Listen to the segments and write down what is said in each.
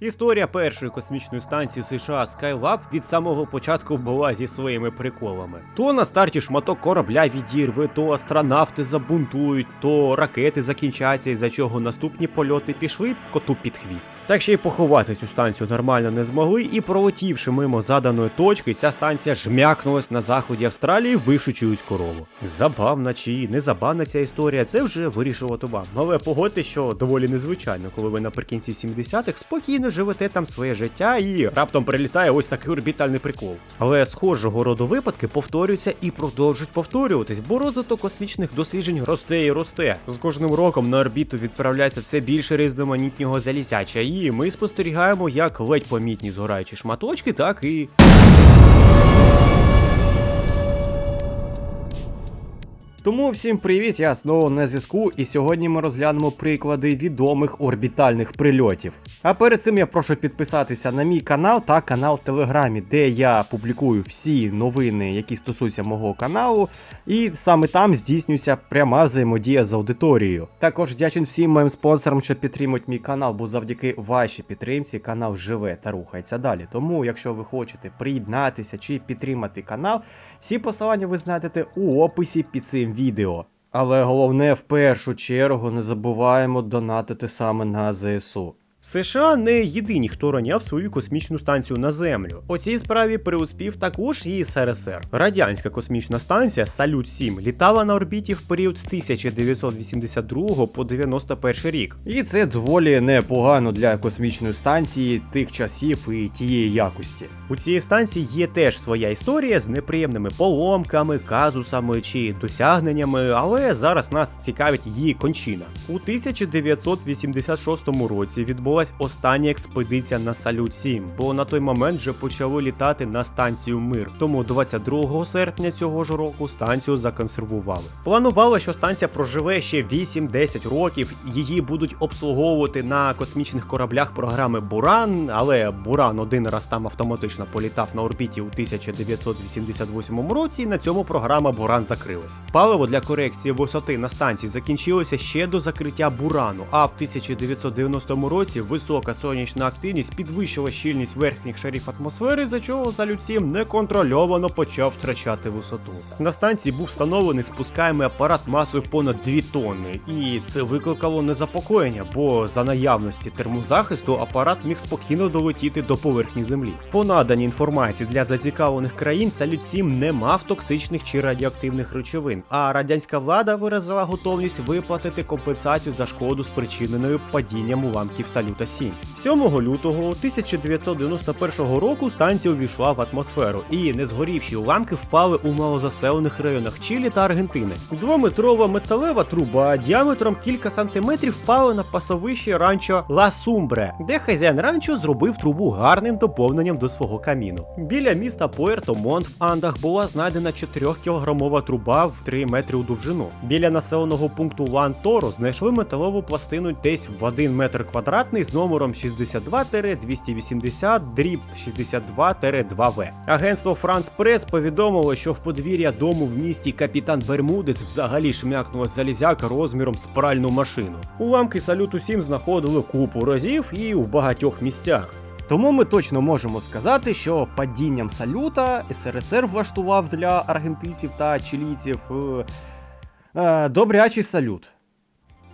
Історія першої космічної станції США Skylab від самого початку була зі своїми приколами. То на старті шматок корабля відірве, то астронавти забунтують, то ракети закінчаться, із за чого наступні польоти пішли коту під хвіст. Так ще й поховати цю станцію нормально не змогли, і пролетівши мимо заданої точки, ця станція жмякнулась на заході Австралії, вбивши чиюсь корову. Забавна чи незабавна ця історія, це вже вирішувати вам. Але погодьте, що доволі незвичайно, коли ви наприкінці 70-х спокійно живете там своє життя і раптом прилітає ось такий орбітальний прикол. Але схожого роду випадки повторюються і продовжують повторюватись, бо розвиток космічних досліджень росте і росте. З кожним роком на орбіту відправляється все більше різноманітнього залізяча, і ми спостерігаємо як ледь помітні згораючі шматочки, так і Тому всім привіт, я знову на зв'язку, і сьогодні ми розглянемо приклади відомих орбітальних прильотів. А перед цим я прошу підписатися на мій канал та канал в Телеграмі, де я публікую всі новини, які стосуються мого каналу, і саме там здійснюється пряма взаємодія з аудиторією. Також вдячен всім моїм спонсорам, що підтримують мій канал, бо завдяки вашій підтримці канал живе та рухається далі. Тому, якщо ви хочете приєднатися чи підтримати канал, всі посилання ви знайдете у описі під цим відео. Але головне, в першу чергу, не забуваємо донатити саме на ЗСУ. США не єдині, хто раняв свою космічну станцію на землю. У цій справі преуспів також і СРСР. Радянська космічна станція Салют 7 літала на орбіті в період з 1982 по 91 рік. І це доволі непогано для космічної станції тих часів і тієї якості. У цій станції є теж своя історія з неприємними поломками, казусами чи досягненнями, але зараз нас цікавить її кончина. У 1986 році відбулась остання експедиція на Салют 7, бо на той момент вже почали літати на станцію Мир. Тому 22 серпня цього ж року станцію законсервували. Планували, що станція проживе ще 8-10 років, її будуть обслуговувати на космічних кораблях програми Буран, але Буран один раз там автоматично політав на орбіті у 1988 році. і На цьому програма Буран закрилась. Паливо для корекції висоти на станції закінчилося ще до закриття Бурану. А в 1990 році висока сонячна активність підвищила щільність верхніх шарів атмосфери, за чого 7 неконтрольовано почав втрачати висоту. На станції був встановлений спускаємий апарат масою понад 2 тонни, і це викликало незапокоєння, бо за наявності термозахисту апарат міг спокійно долетіти до поверхні землі. По наданій інформації для зацікавлених країн Салют 7 не мав токсичних чи радіоактивних речовин, а радянська влада виразила готовність виплатити компенсацію за шкоду спричиненою падінням уламків Салюта 7. 7 лютого 1991 року станція увійшла в атмосферу, і незгорівші уламки впали у малозаселених районах Чилі та Аргентини. Двометрова металева труба діаметром кілька сантиметрів впала на пасовище ранчо Ла Сумбре, де хазяїн ранчо зробив трубу гарним доповненням до свого каміну. Біля міста Пуерто Монт в Андах була знайдена 4-кілограмова труба в 3 метри у довжину. Біля населеного пункту Лан Торо знайшли металову пластину десь в 1 метр квадратний з номером 62-280 дріб 62-2В. Агентство Франс Прес повідомило, що в подвір'я дому в місті капітан Бермудець взагалі шмякнула залізяка розміром з пральну машину. Уламки салюту 7 знаходили купу разів і в багатьох місцях. Тому ми точно можемо сказати, що падінням салюта СРСР влаштував для аргентинців та чилійців е, е, добрячий салют.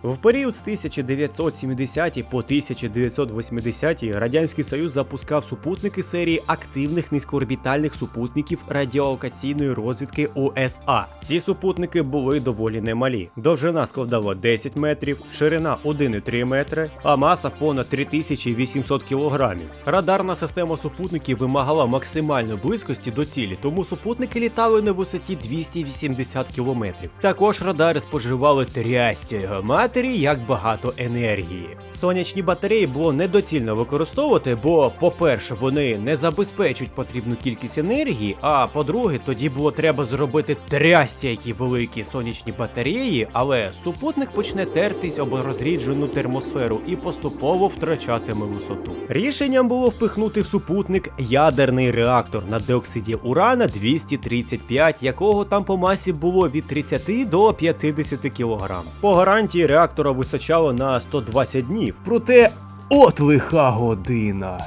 В період з 1970 по 1980 Радянський Союз запускав супутники серії активних низькоорбітальних супутників радіолокаційної розвідки ОСА. Ці супутники були доволі немалі. Довжина складала 10 метрів, ширина 1,3 метри, а маса понад 3800 кілограмів. Радарна система супутників вимагала максимальної близькості до цілі, тому супутники літали на висоті 280 кілометрів. Також радари споживали трястя геоматрії як багато енергії. Сонячні батареї було недоцільно використовувати, бо, по-перше, вони не забезпечують потрібну кількість енергії. А по-друге, тоді було треба зробити трясся, великі сонячні батареї, але супутник почне тертись об розріджену термосферу і поступово втрачатиме висоту. Рішенням було впихнути в супутник ядерний реактор на диоксиді урана 235, якого там по масі було від 30 до 50 кг. По гарантії реактора височало на 120 днів. Проте От лиха година.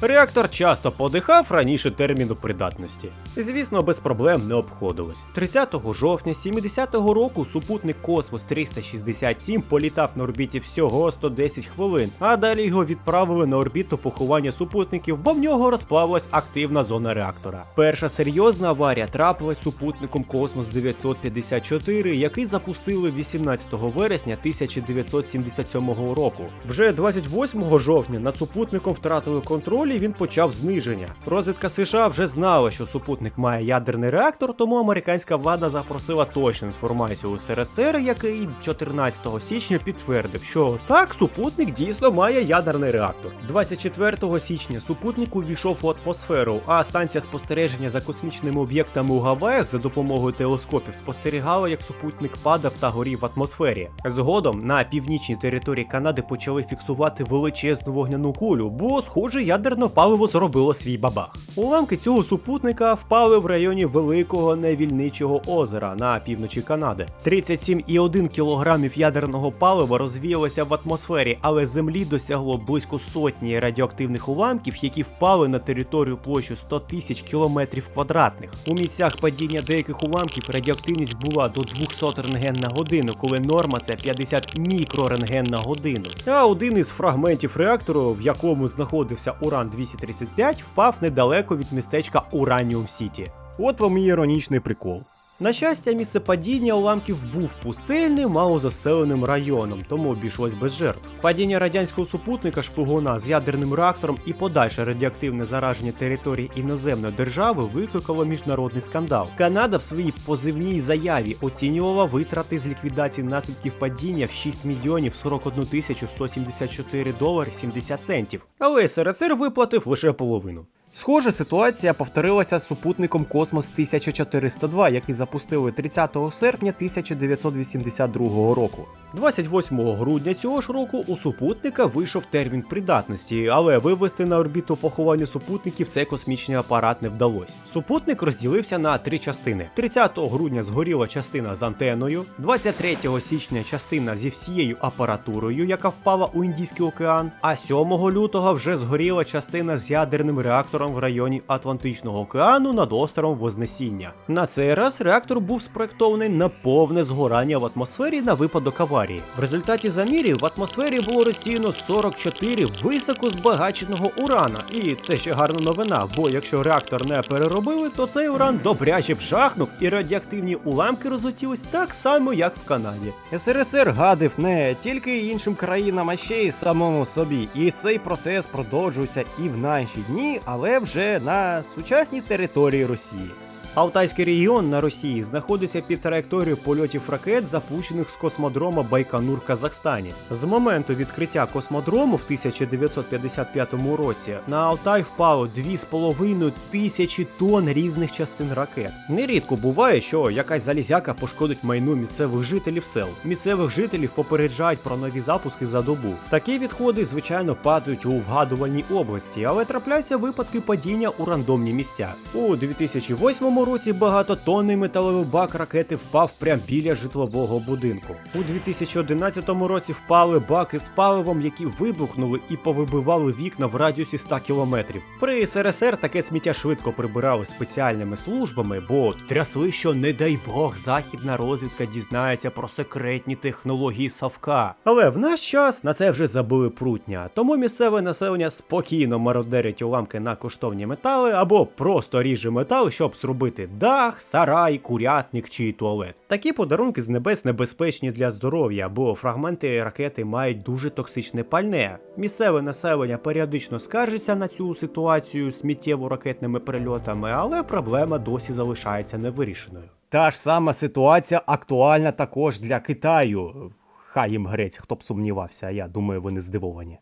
Реактор часто подихав раніше терміну придатності. Звісно, без проблем не обходилось. 30 жовтня 70-го року супутник Космос 367 політав на орбіті всього 110 хвилин, а далі його відправили на орбіту поховання супутників, бо в нього розплавилась активна зона реактора. Перша серйозна аварія трапилась супутником Космос 954, який запустили 18 вересня 1977 року. Вже 28 жовтня над супутником втратили контроль і він почав зниження. Розвідка США вже знала, що супутник має ядерний реактор, тому американська влада запросила точну інформацію у СРСР, який 14 січня підтвердив, що так, супутник дійсно має ядерний реактор. 24 січня супутник увійшов у атмосферу, а станція спостереження за космічними об'єктами у Гаваях за допомогою телескопів спостерігала, як супутник падав та горів в атмосфері. Згодом на північній території Канади почали фіксувати величезну вогняну кулю, бо, схоже, ядерне паливо зробило свій бабах. Уламки цього супутника впали в районі Великого Невільничого озера на півночі Канади. 37,1 кілограмів ядерного палива розвіялося в атмосфері, але землі досягло близько сотні радіоактивних уламків, які впали на територію площу 100 тисяч кілометрів квадратних. У місцях падіння деяких уламків радіоактивність була до 200 рентген на годину, коли норма це 50 мікрорентген на годину. А один із фрагментів реактору, в якому знаходився уран 235, впав недалеко від містечка Ураніум Сіті. От вам і іронічний прикол. На щастя, місце падіння уламків був пустельним, малозаселеним районом, тому обійшлось без жертв. Падіння радянського супутника шпигуна з ядерним реактором і подальше радіоактивне зараження території іноземної держави викликало міжнародний скандал. Канада в своїй позивній заяві оцінювала витрати з ліквідації наслідків падіння в 6 мільйонів 41 тисячу 174 долари 70 центів. Але СРСР виплатив лише половину. Схожа ситуація повторилася з супутником Космос 1402, який запустили 30 серпня 1982 року. 28 грудня цього ж року у супутника вийшов термін придатності, але вивести на орбіту поховання супутників цей космічний апарат не вдалося. Супутник розділився на три частини: 30 грудня згоріла частина з антеною, 23 січня частина зі всією апаратурою, яка впала у Індійський океан, а 7 лютого вже згоріла частина з ядерним реактором в районі Атлантичного океану над островом Вознесіння. На цей раз реактор був спроектований на повне згорання в атмосфері на випадок аварії. В результаті замірів в атмосфері було розсіяно 44 високо збагаченого урана. І це ще гарна новина, бо якщо реактор не переробили, то цей уран добряче б жахнув, і радіоактивні уламки розлетілись так само, як в Канаді. СРСР гадив не тільки іншим країнам, а ще й самому собі. І цей процес продовжується і в наші дні, вже на сучасній території Росії. Алтайський регіон на Росії знаходиться під траєкторією польотів ракет, запущених з космодрома Байконур Казахстані. З моменту відкриття космодрому в 1955 році на Алтай впало 2,5 тисячі тонн різних частин ракет. Нерідко буває, що якась залізяка пошкодить майну місцевих жителів сел. Місцевих жителів попереджають про нові запуски за добу. Такі відходи, звичайно, падають у вгадувальній області, але трапляються випадки падіння у рандомні місця. У 2008 році багатотонний металевий бак ракети впав прямо біля житлового будинку. У 2011 році впали баки з паливом, які вибухнули і повибивали вікна в радіусі 100 кілометрів. При СРСР таке сміття швидко прибирали спеціальними службами, бо трясли, що не дай Бог західна розвідка дізнається про секретні технології Савка. Але в наш час на це вже забили прутня, тому місцеве населення спокійно мародерить уламки на коштовні метали або просто ріже метал, щоб зробити дах, сарай, курятник чи туалет. Такі подарунки з небес небезпечні для здоров'я, бо фрагменти ракети мають дуже токсичне пальне. Місцеве населення періодично скаржиться на цю ситуацію сміттєво-ракетними прильотами, але проблема досі залишається невирішеною. Та ж сама ситуація актуальна також для Китаю. Хай їм грець, хто б сумнівався, я думаю, вони здивовані.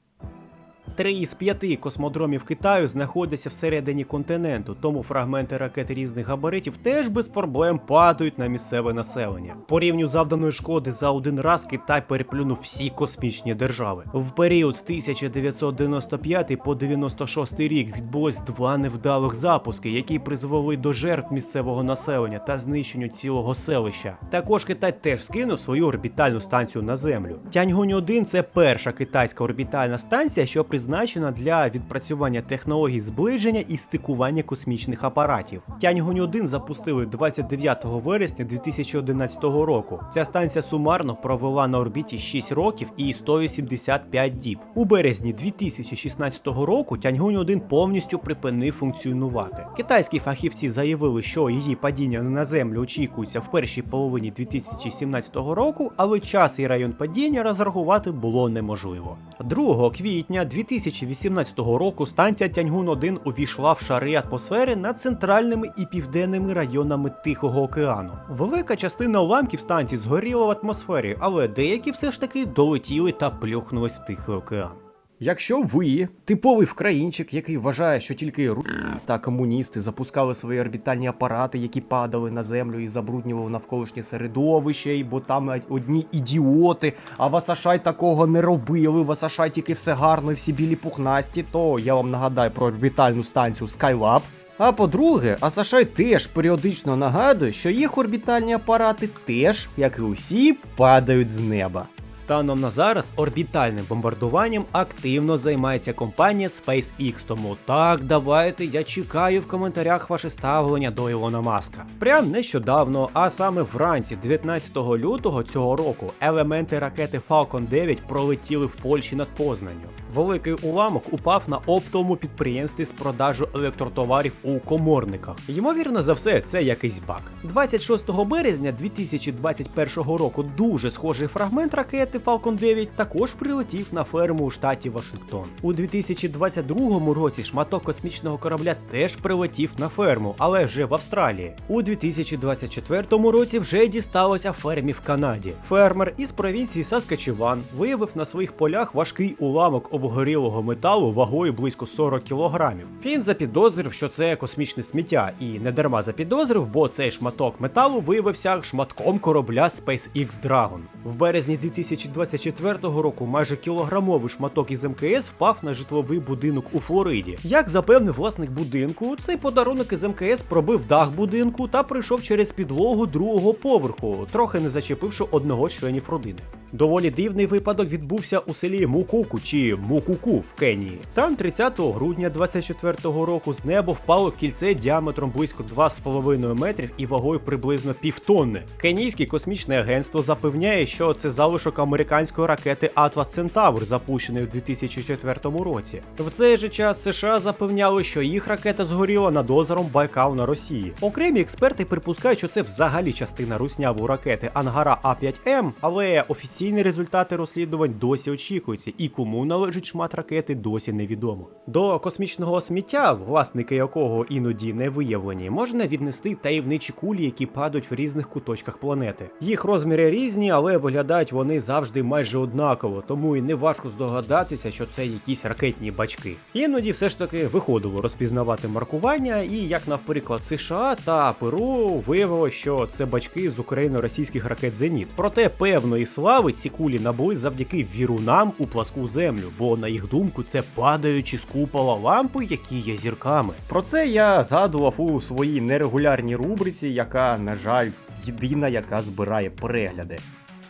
Три із п'яти космодромів Китаю знаходяться всередині континенту, тому фрагменти ракет різних габаритів теж без проблем падають на місцеве населення. По рівню завданої шкоди за один раз Китай переплюнув всі космічні держави. В період з 1995 по 96 рік відбулось два невдалих запуски, які призвели до жертв місцевого населення та знищенню цілого селища. Також Китай теж скинув свою орбітальну станцію на землю. Тяньгунь 1 це перша китайська орбітальна станція, що призначена для відпрацювання технологій зближення і стикування космічних апаратів. Тяньгунь 1 запустили 29 вересня 2011 року. Ця станція сумарно провела на орбіті 6 років і 185 діб. У березні 2016 року Тяньгунь 1 повністю припинив функціонувати. Китайські фахівці заявили, що її падіння на землю очікується в першій половині 2017 року, але час і район падіння розрахувати було неможливо. 2 квітня 2018 року станція Тяньгун 1 увійшла в шари атмосфери над центральними і південними районами Тихого океану. Велика частина уламків станції згоріла в атмосфері, але деякі все ж таки долетіли та плюхнулись в Тихий океан. Якщо ви типовий вкраїнчик, який вважає, що тільки ру та комуністи запускали свої орбітальні апарати, які падали на землю і забруднювали навколишнє середовище, і бо там одні ідіоти, а в Асашай такого не робили. В Асашай тільки все гарно всі білі пухнасті, то я вам нагадаю про орбітальну станцію Skylab. А по-друге, Асашай теж періодично нагадує, що їх орбітальні апарати теж, як і усі, падають з неба. Станом на зараз орбітальним бомбардуванням активно займається компанія SpaceX. Тому так, давайте я чекаю в коментарях ваше ставлення до Ілона Маска. Прям нещодавно, а саме вранці, 19 лютого цього року, елементи ракети Falcon 9 пролетіли в Польщі над Познанню. Великий уламок упав на оптовому підприємстві з продажу електротоварів у коморниках. Ймовірно за все, це якийсь баг. 26 березня 2021 року дуже схожий фрагмент ракети Falcon 9 також прилетів на ферму у штаті Вашингтон. У 2022 році шматок космічного корабля теж прилетів на ферму, але вже в Австралії. У 2024 році вже дісталося фермі в Канаді. Фермер із провінції Саскачеван виявив на своїх полях важкий уламок обгорілого металу вагою близько 40 кілограмів. Він запідозрив, що це космічне сміття, і не дарма запідозрив, бо цей шматок металу виявився шматком корабля SpaceX Dragon. В березні 2024 року майже кілограмовий шматок із МКС впав на житловий будинок у Флориді. Як запевнив власник будинку, цей подарунок із МКС пробив дах будинку та прийшов через підлогу другого поверху, трохи не зачепивши одного з членів родини. Доволі дивний випадок відбувся у селі Мукуку чи Мукуку в Кенії. Там 30 грудня 24-го року з неба впало кільце діаметром близько 2,5 метрів і вагою приблизно півтонни. Кенійське космічне агентство запевняє, що це залишок американської ракети Atlas Centaur, запущеної у 2004 році. В цей же час США запевняли, що їх ракета згоріла над озером Байкал на Росії. Окремі експерти припускають, що це взагалі частина руснявої ракети Ангара А5М, але офіційні результати розслідувань досі очікуються, і кому належить шмат ракети досі невідомо. До космічного сміття, власники якого іноді не виявлені, можна віднести таємничі кулі, які падають в різних куточках планети. Їх розміри різні, але виглядають вони завжди майже однаково, тому і не важко здогадатися, що це якісь ракетні бачки. Іноді все ж таки виходило розпізнавати маркування, і як, наприклад, США та Перу виявилося, що це бачки з україно-російських ракет Зеніт. Проте певної слави ці кулі набули завдяки вірунам у пласку землю, бо на їх думку це падаючі з купола лампи, які є зірками. Про це я згадував у своїй нерегулярній рубриці, яка, на жаль, єдина, яка збирає перегляди.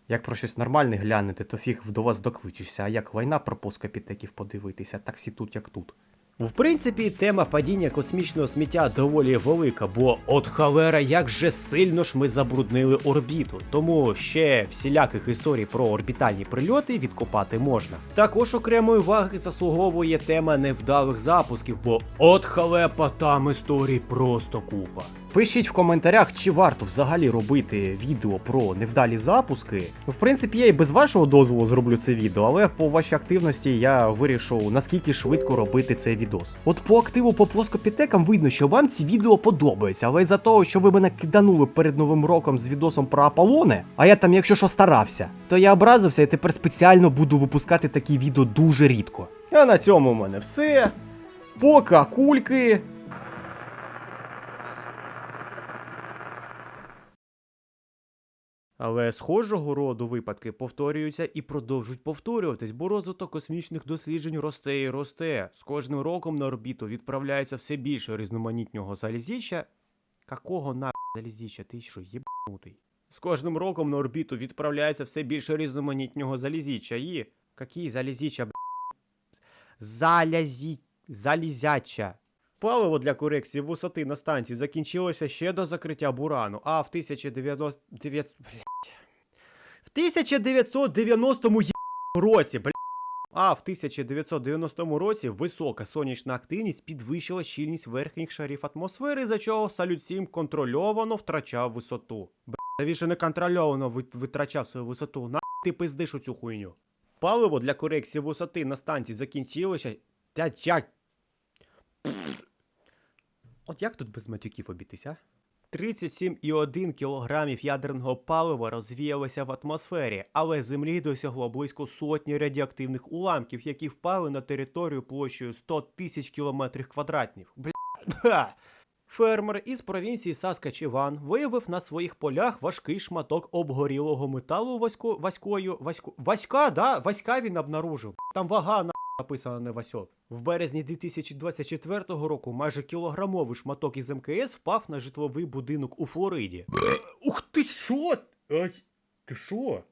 Як про щось нормальне глянете, то фіг до вас докличешся, а як лайна про поскапітеків подивитися, так всі тут як тут. В принципі, тема падіння космічного сміття доволі велика, бо от халера, як же сильно ж ми забруднили орбіту. Тому ще всіляких історій про орбітальні прильоти відкопати можна. Також окремої уваги заслуговує тема невдалих запусків, бо от халепа там історій просто купа. Пишіть в коментарях, чи варто взагалі робити відео про невдалі запуски. В принципі, я і без вашого дозволу зроблю це відео, але по вашій активності я вирішив, наскільки швидко робити цей відос. От по активу по плоскопітекам видно, що вам ці відео подобаються, але із-за того, що ви мене киданули перед новим роком з відосом про Аполлони, а я там, якщо що, старався, то я образився і тепер спеціально буду випускати такі відео дуже рідко. А на цьому в мене все. Пока кульки. Але схожого роду випадки повторюються і продовжують повторюватись, бо розвиток космічних досліджень росте і росте. З кожним роком на орбіту відправляється все більше різноманітного залізіча. Какого на залізіча? Ти що, єбнутий? З кожним роком на орбіту відправляється все більше різноманітного залізіча і. Какі залізіча, б***? Залязі... Залізяча. Паливо для корекції висоти на станції закінчилося ще до закриття бурану, а в 1999... В 1990 є- році, бля. А в 1990 році висока сонячна активність підвищила щільність верхніх шарів атмосфери, за чого салют 7 контрольовано втрачав висоту. Та не контрольовано витрачав свою висоту. На ти пиздиш у цю хуйню. Паливо для корекції висоти на станції закінчилося. Як? От як тут без матюків обійтися? 37,1 кілограмів ядерного палива розвіялося в атмосфері, але Землі досягло близько сотні радіоактивних уламків, які впали на територію площею 100 тисяч кілометрів квадратних. Бля. Фермер із провінції Саскачеван виявив на своїх полях важкий шматок обгорілого металу васько, ваською. Васько, васька, да? Васька він обнаружив. Там вага на написано не Васьо. В березні 2024 року майже кілограмовий шматок із МКС впав на житловий будинок у Флориді. Ух ти що? Ти що?